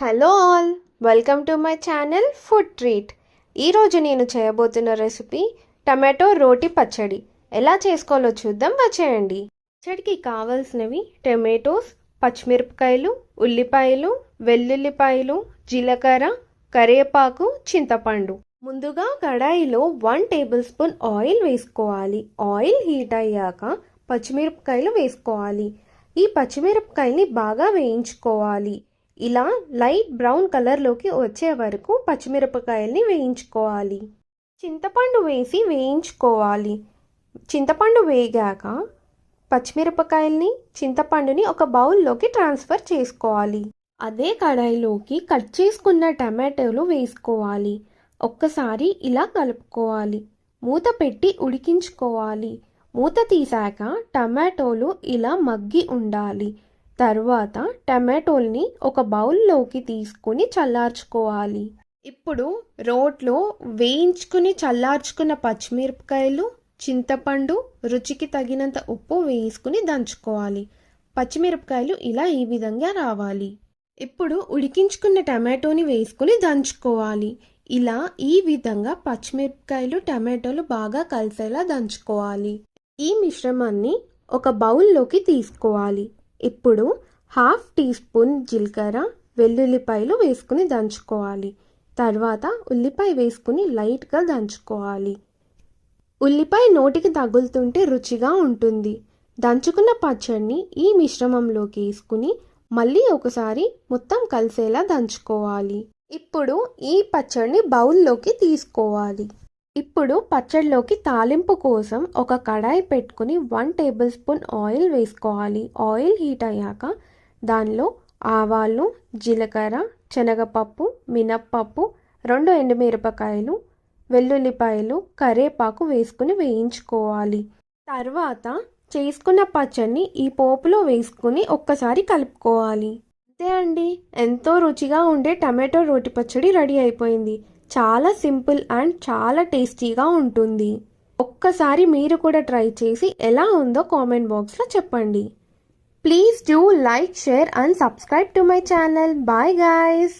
Hello all welcome to my channel food treat ఈరోజు నేను చేయబోతున్న రెసిపీ టమాటో రోటి పచ్చడి. ఎలా చేసుకోవాలో చూద్దాం వచ్చేయండి. పచ్చడికి కావాల్సినవి టమాటోస్ పచ్చిమిరపకాయలు ఉల్లిపాయలు వెల్లుల్లిపాయలు జీలకర్ర కరివేపాకు చింతపండు. ముందుగా కడాయిలో వన్ టేబుల్ స్పూన్ ఆయిల్ వేసుకోవాలి. ఆయిల్ హీట్ అయ్యాక పచ్చిమిరపకాయలు వేసుకోవాలి. ఈ పచ్చిమిరపకాయని బాగా వేయించుకోవాలి. ఇలా లైట్ బ్రౌన్ కలర్లోకి వచ్చే వరకు పచ్చిమిరపకాయల్ని వేయించుకోవాలి. చింతపండు వేసి వేయించుకోవాలి. చింతపండు వేగాక పచ్చిమిరపకాయల్ని చింతపండుని ఒక బౌల్లోకి ట్రాన్స్ఫర్ చేసుకోవాలి. అదే కడాయిలోకి కట్ చేసుకున్న టమాటోలు వేసుకోవాలి. ఒక్కసారి ఇలా కలుపుకోవాలి. మూత పెట్టి ఉడికించుకోవాలి. మూత తీసాక టమాటోలు ఇలా మగ్గి ఉండాలి. తర్వాత టమాటోల్ని ఒక బౌల్లోకి తీసుకుని చల్లార్చుకోవాలి. ఇప్పుడు రోట్లో వేయించుకుని చల్లార్చుకున్న పచ్చిమిరపకాయలు చింతపండు రుచికి తగినంత ఉప్పు వేసుకుని దంచుకోవాలి. పచ్చిమిరపకాయలు ఇలా ఈ విధంగా రావాలి. ఇప్పుడు ఉడికించుకున్న టమాటోని వేసుకుని దంచుకోవాలి. ఇలా ఈ విధంగా పచ్చిమిరపకాయలు టమాటోలు బాగా కలిసేలా దంచుకోవాలి. ఈ మిశ్రమాన్ని ఒక బౌల్లోకి తీసుకోవాలి. ఇప్పుడు హాఫ్ టీ స్పూన్ జీలకర్ర వెల్లుల్లిపాయలు వేసుకుని దంచుకోవాలి. తర్వాత ఉల్లిపాయ వేసుకుని లైట్గా దంచుకోవాలి. ఉల్లిపాయ నోటికి తగులుతుంటే రుచిగా ఉంటుంది. దంచుకున్న పచ్చడిని ఈ మిశ్రమంలోకి వేసుకుని మళ్ళీ ఒకసారి మొత్తం కలిసేలా దంచుకోవాలి. ఇప్పుడు ఈ పచ్చడిని బౌల్లోకి తీసుకోవాలి. ఇప్పుడు పచ్చడిలోకి తాలింపు కోసం ఒక కడాయి పెట్టుకుని వన్ టేబుల్ స్పూన్ ఆయిల్ వేసుకోవాలి. ఆయిల్ హీట్ అయ్యాక దానిలో ఆవాలు జీలకర్ర శనగపప్పు మినప్పప్పు రెండు ఎండుమిరపకాయలు వెల్లుల్లిపాయలు కరేపాకు వేసుకుని వేయించుకోవాలి. తర్వాత చేసుకున్న పచ్చడిని ఈ పోపులో వేసుకుని ఒక్కసారి కలుపుకోవాలి. అంతే అండి. ఎంతో రుచిగా ఉండే టమాటో రోటి పచ్చడి రెడీ అయిపోయింది. చాలా సింపుల్ అండ్ చాలా టేస్టీగా ఉంటుంది. ఒక్కసారి మీరు కూడా ట్రై చేసి ఎలా ఉందో కామెంట్ బాక్స్లో చెప్పండి. Please do like share and subscribe to my channel. Bye guys.